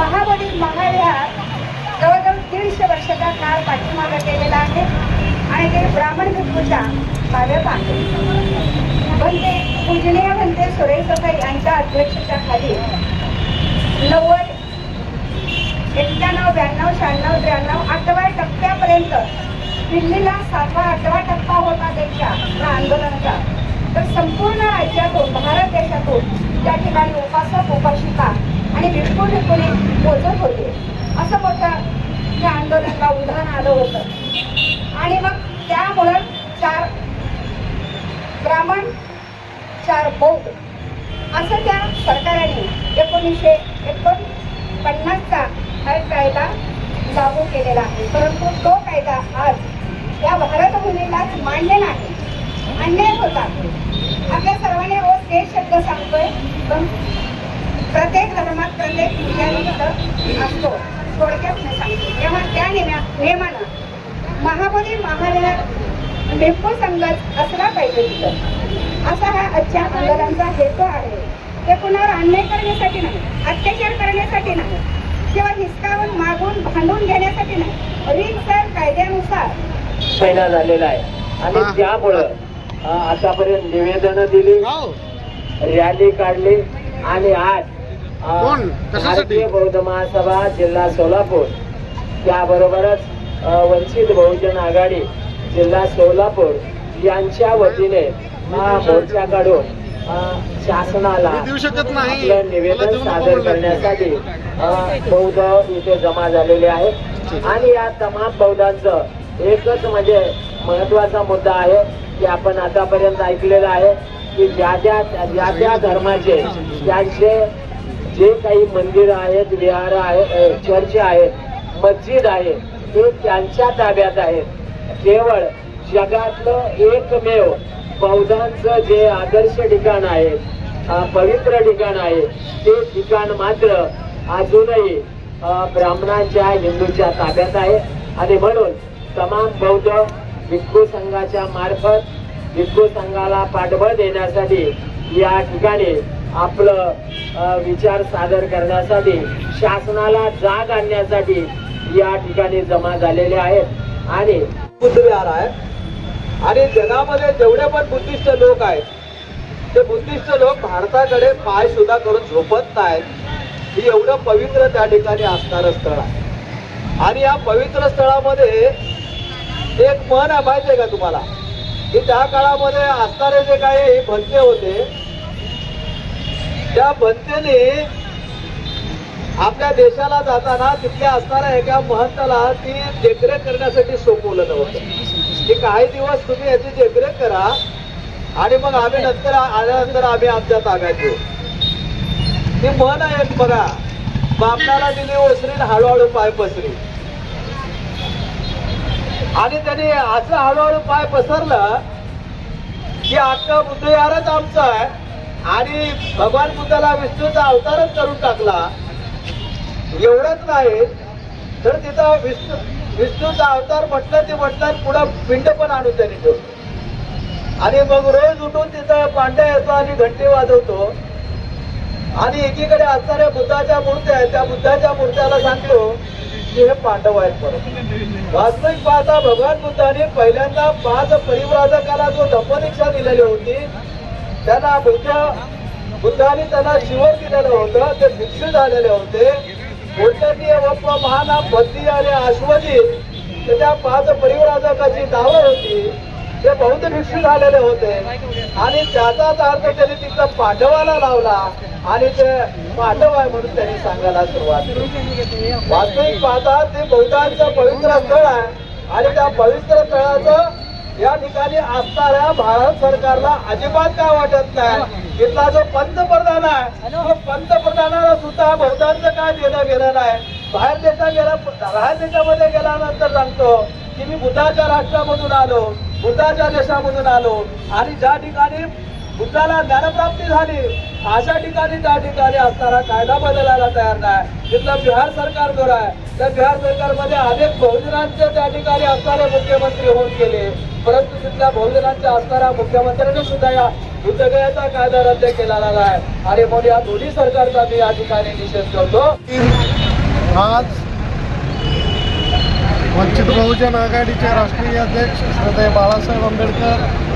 महाबळी महाराज जवळजवळ दीडशे वर्षाचा काळ पाठीमागं केलेला आहे आणि ते ब्राह्मण भिक्खूच्या भाव्यात आहे म्हणजे पूजनीय म्हणजे सुरेश सकाई यांच्या अध्यक्षच्या खाली नव्वद एक्क्याण्णव ब्याण्णव शहाण्णव त्र्याण्णव आठव्या टप्प्यापर्यंत दिल्लीला सातवा आठवा टप्पा होता त्यांच्या या आंदोलनाचा. तर संपूर्ण राज्यातून भारत देशातून त्या ठिकाणी उपासक उपासिका आणि भिक्खू भिक्खुनी मोजत होते. असं मोठं या आंदोलनाला उदाहरण आलं होतं. आणि मग त्यामुळं चार ब्राह्मण चार बौद्ध असं त्या सरकारने एकोणीसशे एकोणपन्नासचा हा कायदा लागू केलेला आहे. परंतु तो कायदा आज या भारतभूमीलाच मान्य नाही. अन्याय होता. आपल्या सर्वांनी रोज तेच शब्द सांगतोय पण प्रत्येक धर्मात प्रत्येक नियमित असतो. थोडक्यात मी सांगते. तेव्हा त्या नियमा नियमानं महाबोधी महाविहार भिक्खू संघात असला पाहिजे तिथं. असा हा आजच्या आंदोलनाचा हेतू आहे. ते कुणावर अन्याय करण्यासाठी नाही अत्याचार करण्यासाठी नाही किंवा हिसकावून मागून भांडून घेण्यासाठी नाही. रीतसर कायद्यानुसार. महिना झालेला आहे. आणि. त्यामुळं आतापर्यंत निवेदन दिली हो. रॅली काढली आणि आज? भारतीय बौद्ध महासभा जिल्हा सोलापूर. त्याबरोबरच वंचित बहुजन आघाडी जिल्हा सोलापूर यांच्या वतीने हा मोर्चा काढून शासनाला निवेदन सादर. करण्यासाठी बौद्ध इथे जमा झालेले आहेत आणि या तमाम बौद्धांचं एकच म्हणजे महत्त्वाचा मुद्दा आहे की आपण आतापर्यंत ऐकलेलं आहे की ज्या ज्या ज्या त्या धर्माचे त्यांचे जे काही मंदिर आहेत विहार आहेत चर्च आहेत मस्जिद आहे ते त्यांच्या ताब्यात आहेत केवळ जगातलं एकमेव बौद्धांचं जे आदर्श ठिकाण आहे पवित्र ठिकाण आहे ते ठिकाण मात्र अजूनही ब्राह्मणांच्या हिंदूच्या ताब्यात आहे. आणि म्हणून तमाम बौद्ध भिक्खू संघाच्या मार्फत भिक्खू संघाला पाठबळ देण्यासाठी या ठिकाणी आपलं विचार सादर करण्यासाठी शासनाला जाग आणण्यासाठी या ठिकाणी जमा झालेले आहेत. आणि बुद्धविहार आहे. आणि जगामध्ये जेवढे पण बुद्धिस्ट लोक आहेत ते बुद्धिस्ट लोक भारताकडे पाय सुद्धा करून झोपत नाहीत. ही एवढं पवित्र त्या ठिकाणी असणारं स्थळ आहे. आणि या पवित्र स्थळामध्ये एक मन आहे माहिती आहे का तुम्हाला? की त्या काळामध्ये असणारे जे काही भंते होते त्या भंतेने आपल्या देशाला जाताना तिथल्या असणाऱ्या एका महंताला ती देखरेख करण्यासाठी सोपवलं नव्हतं. की काही दिवस तुम्ही याची देखरेख करा आणि मग आम्ही नंतर आल्यानंतर आम्ही आमच्या ताब्यात घेऊ. ती म्हण आहे बघा बापणाला दिली ओसरीन हळूहळू पाय पसरी आणि त्याने असं हळूहळू पाय पसरलं की अख्खा हृदयारच यारच आमचं आहे. आणि भगवान बुद्धाला विष्णूचा अवतारच करून टाकला. एवढंच नाही तर तिथं विष्णू विष्णूचा अवतार म्हटलं ते म्हटलं पुढं पिंड पण आणून त्यांनी ठेवतो आणि मग रोज उठून तिथं पांड्या येतो आणि घंटी वाजवतो. आणि एकीकडे असणाऱ्या बुद्धाच्या मूर्त्या आहेत त्या बुद्धाच्या मूर्त्याला सांगतो की हे पांडव आहेत परत. वास्तविक पाहता भगवान बुद्धाने पहिल्यांदा पाच परिव्राजकाला जो दीक्षा दिलेली होती त्यांना बुद्ध बुद्धाने त्यांना शिवर दिलेलं होतं ते भिक्षू झालेले होते. कोणत्यानी वप्प महानाम भक्ती आणि आश्वजी तर त्या पाच परिवराजकाची नावं होती ते बौद्ध भिक्षू झालेले होते. आणि त्याचाच अर्थ त्यांनी तिथं पाठवायला लावला आणि ते पाठव आहे म्हणून त्यांनी सांगायला सुरुवात केली. वास्तविक पाहता ते बौद्धांचं पवित्र स्थळ आहे आणि त्या पवित्र स्थळाचं या ठिकाणी असणाऱ्या भारत सरकारला अजिबात काय वाटत नाही. इथला जो पंतप्रधान आहे तो पंतप्रधानाला सुद्धा बहुतांश काय देणं गेलं नाही. बाहेर देशात गेला बाहेर देशामध्ये गेल्यानंतर सांगतो की मी बुद्धाच्या राष्ट्रामधून आलो बुद्धाच्या देशामधून आलो. आणि ज्या ठिकाणी बुद्धाला ज्ञानप्राप्ती झाली. अशा ठिकाणी त्या ठिकाणी असणारा कायदा बदलायला तयार नाही. तिथलं बिहार सरकार जो आहे त्या बिहार सरकारमध्ये अनेक बहुजनांचे त्या ठिकाणी असणारे मुख्यमंत्री होऊन गेले. परंतु तिथल्या बहुजनांच्या असणाऱ्या मुख्यमंत्र्यांनी सुद्धा या युद्धगयाचा कायदा रद्द केलेला आहे आणि म्हणून या दोन्ही सरकारचा मी या ठिकाणी निषेध करतो. आज वंचित बहुजन आघाडीचे राष्ट्रीय अध्यक्ष श्रद्धे बाळासाहेब आंबेडकर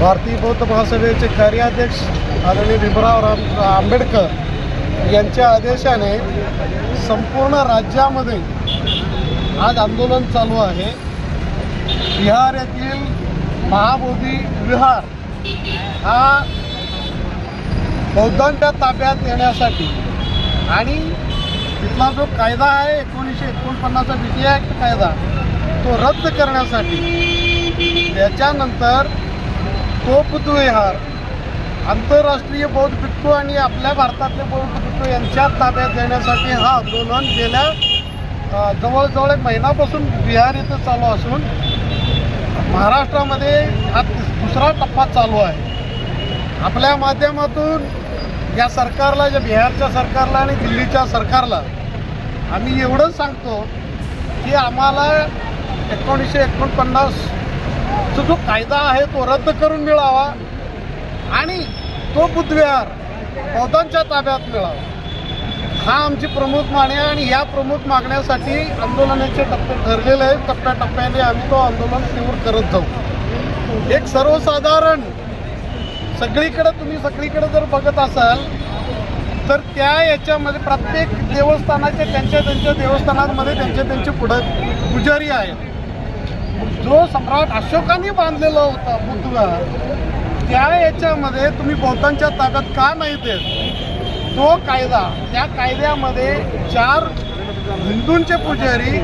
भारतीय बौद्ध महासभेचे कार्याध्यक्ष आदरणीय भीमराव राम आंबेडकर यांच्या आदेशाने संपूर्ण राज्यामध्ये आज आंदोलन चालू आहे. बिहार येथील महाबोधी विहार हा बौद्धांच्या ताब्यात येण्यासाठी आणि तिथला जो कायदा आहे एकोणीसशे एकोणपन्नासचा बी टी ॲक्ट कायदा तो रद्द करण्यासाठी त्याच्यानंतर तो बुद्धविहार आंतरराष्ट्रीय बौद्ध भिक्खू आणि आपल्या भारतातले बौद्ध भिक्खू यांच्या ताब्यात देण्यासाठी हा आंदोलन गेल्या जवळजवळ एक महिनापासून बिहार इथं चालू असून महाराष्ट्रामध्ये हा दुसरा टप्पा चालू आहे. आपल्या माध्यमातून या सरकारला ज्या बिहारच्या सरकारला आणि दिल्लीच्या सरकारला आम्ही एवढंच सांगतो की आम्हाला एकोणीसशे एकोणपन्नास तो जो कायदा आहे तो रद्द करून मिळावा आणि तो बुद्धविहार बौद्धांच्या ताब्यात मिळावा. हा आमची प्रमुख मागणी आहे आणि या प्रमुख मागण्यासाठी आंदोलनाचे टप्पे ठरलेले आहेत. टप्प्याटप्प्याने आम्ही तो आंदोलन तीव्र करत जाऊ. एक सर्वसाधारण सगळीकडे तुम्ही सगळीकडे जर बघत असाल तर त्या याच्यामध्ये प्रत्येक देवस्थानाचे त्यांच्या त्यांच्या देवस्थानांमध्ये त्यांचे त्यांचे पुढं पुजारी आहेत. जो सम्राट अशोकाने बांधलेला होता पुतळा त्या याच्यामध्ये तुम्ही बौद्धांच्या ताकद का नाही देत? तो कायदा त्या कायद्यामध्ये चार हिंदूंचे पुजारी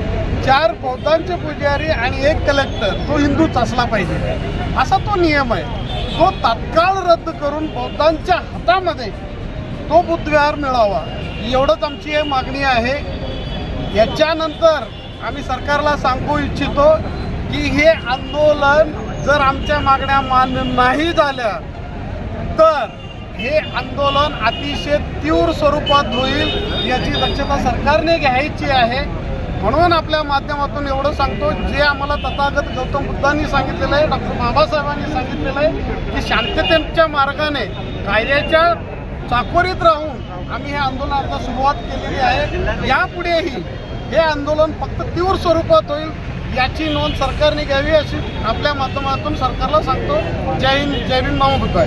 चार बौद्धांचे पुजारी आणि एक कलेक्टर तो हिंदूच असला पाहिजे. असा तो नियम आहे. तो तात्काळ रद्द करून बौद्धांच्या हातामध्ये तो बुद्धविहार मिळावा. एवढंच आमची हे मागणी आहे. याच्यानंतर आम्ही सरकारला सांगू इच्छितो की हे आंदोलन जर आमच्या मागण्या मान्य नाही झाल्या तर हे आंदोलन अतिशय तीव्र स्वरूपात होईल याची दक्षता सरकारने घ्यायची आहे. म्हणून आपल्या माध्यमातून एवढं सांगतो जे आम्हाला तथागत गौतम बुद्धांनी सांगितलेलं आहे डॉक्टर बाबासाहेबांनी सांगितलेलं आहे की शांततेच्या मार्गाने कायद्याच्या चाकोरीत राहून आम्ही हे आंदोलनाला सुरुवात केलेली आहे. यापुढेही हे आंदोलन फक्त तीव्र स्वरूपात होईल याची नोंद सरकारने घ्यावी अशी आपल्या माध्यमातून सरकारला सांगतो. जय हिंद जय भीम नमो बुद्धाय